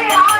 Hey,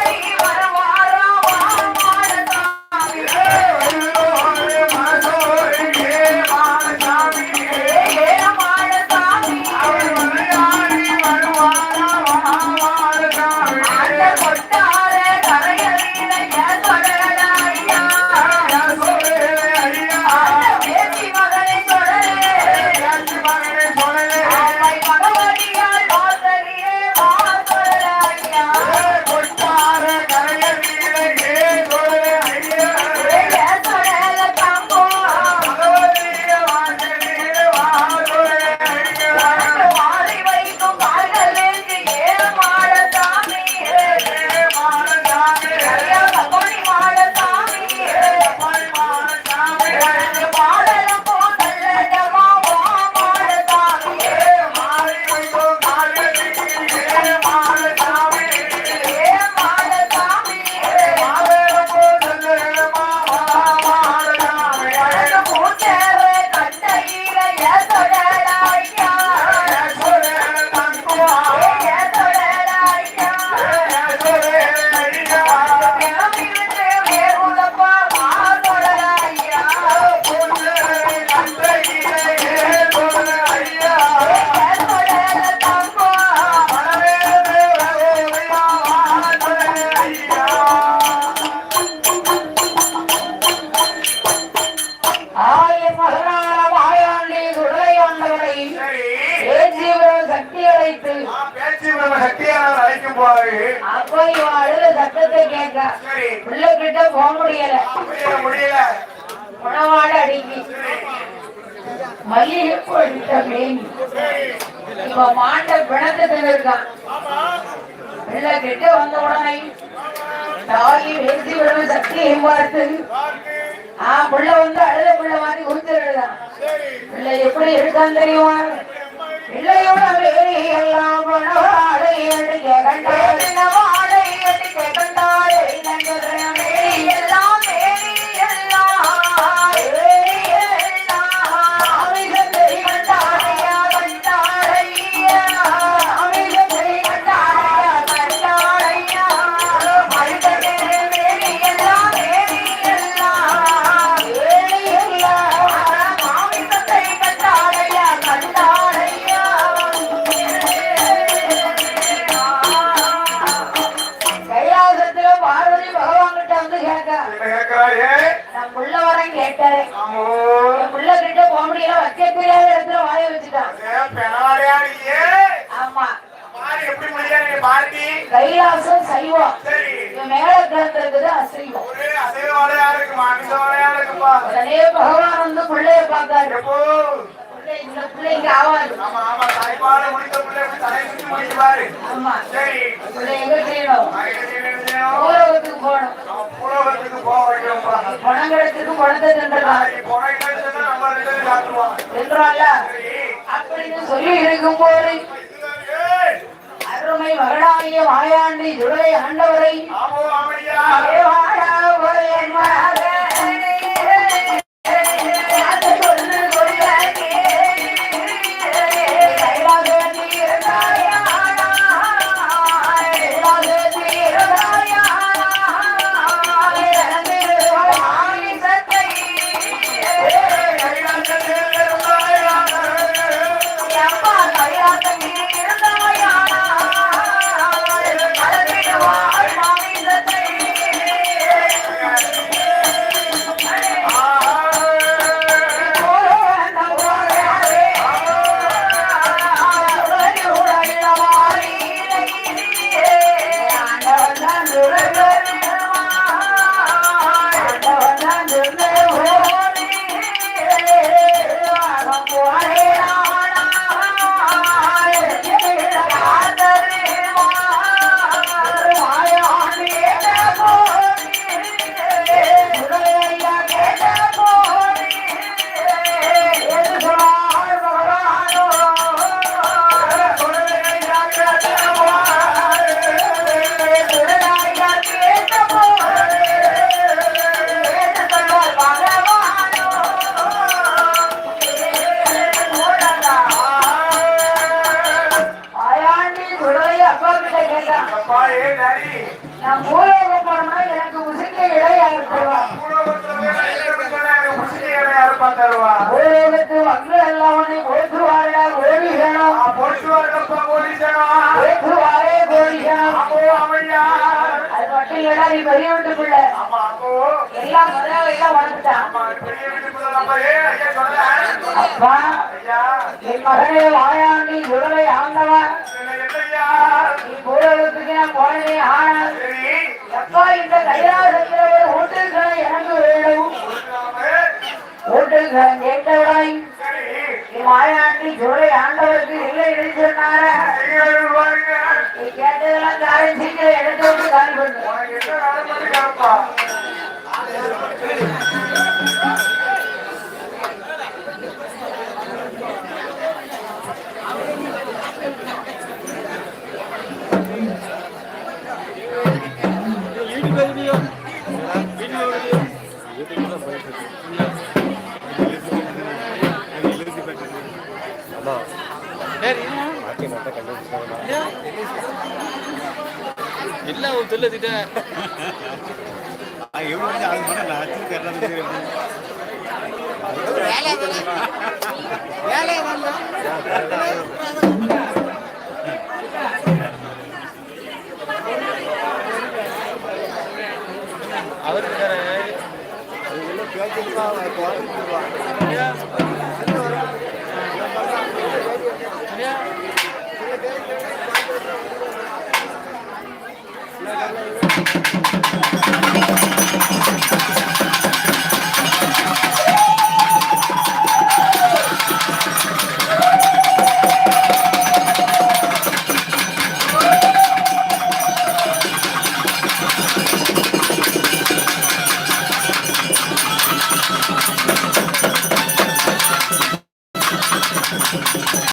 நம்ம சக்தியானவர் அழைக்கும் போது. அப்போ இவன் அழுத சத்தத்தை கேட்க. பிள்ளை கிட்ட போக முடியல. முடியல உணவாட அடிக்கி. மல்லிகை போட்ட மேனி. இப்ப மாண்ட பிணத்தை இருக்கான் பிள்ளை கிட்ட வந்த உடனே தாயி எழுதி விடும் சக்தியை பார்த்து பார்த்து. ஆ பிள்ளை வந்து அழுத பிள்ளை மாதிரி உறுத்து எழுதான். சரி. பிள்ளை எப்படி இருக்கான்னு தெரியுமா? பிள்ளையோட நான் புள்ள வரேன் கேட்டாரு புள்ள கிட்ட போக முடியல. வைக்க தெரியாத இடத்துல வாய வச்சுட்டான் ஆமா. கைலாசம் சைவம். மேல கிடந்திருக்குது அசைவம். உடனே பகவான் வந்து பிள்ளைய பார்த்தாரு. இந்த ஆவாது ஆமா ஆமா முடித்த தலை சுத்தி சரி. பிள்ளை எங்க செய்யணும்? ஊரகத்துக்கு போகணும். அவன் புலவத்துக்கு போக சரி. அப்படின்னு சொல்லி இருக்கும் போது அருமை மகளாகிய மாயாண்டி துரை ஆண்டவரை துறை அப்பா கிட்ட கேட்டான். அப்பா, ஏய், டாடி. நான் பூலோகம் போனோம்னா எனக்கு உசிக்க இடையா தருவா? பூலோகத்து மக்கள் எல்லாம் போற்றுவாரா பொறுத்து வரணும்ப்பா, போலீசனா. போற்றுவாரே கோடிகணம் ஆமோ, ஆமையா. அது மட்டும் இல்லடா நீ பெரிய வீட்டு பிள்ளை ஆமா, அப்போ, எல்லாம் முதல்ல எல்லாம் வீட்டுக்குள்ள சொல்றேன். அப்பா என் மகனே வாயாண்டி சுடலை ஆண்டவன் எப்பா இந்த கைலாசத்தில் ஒரு ஊட்டுக்களை எனக்கு வேணும் கொடுக்கலாமே. ஊட்டுக்களை கேட்டவுடன் சரி, நீ வாயாண்டி சுடலை ஆண்டவருக்கு இல்லை என்று சொன்னார ஐயா, பாருங்க. நீ கேட்டதெல்லாம் காரியம் சீக்கிரம் எடுத்து விட்டு காலி பண்ணு உனக்கு என்ன வேலை பண்ணிருக்காப்பா? இல்ல அவன் அவர் pior que ele fala, é claro que lá.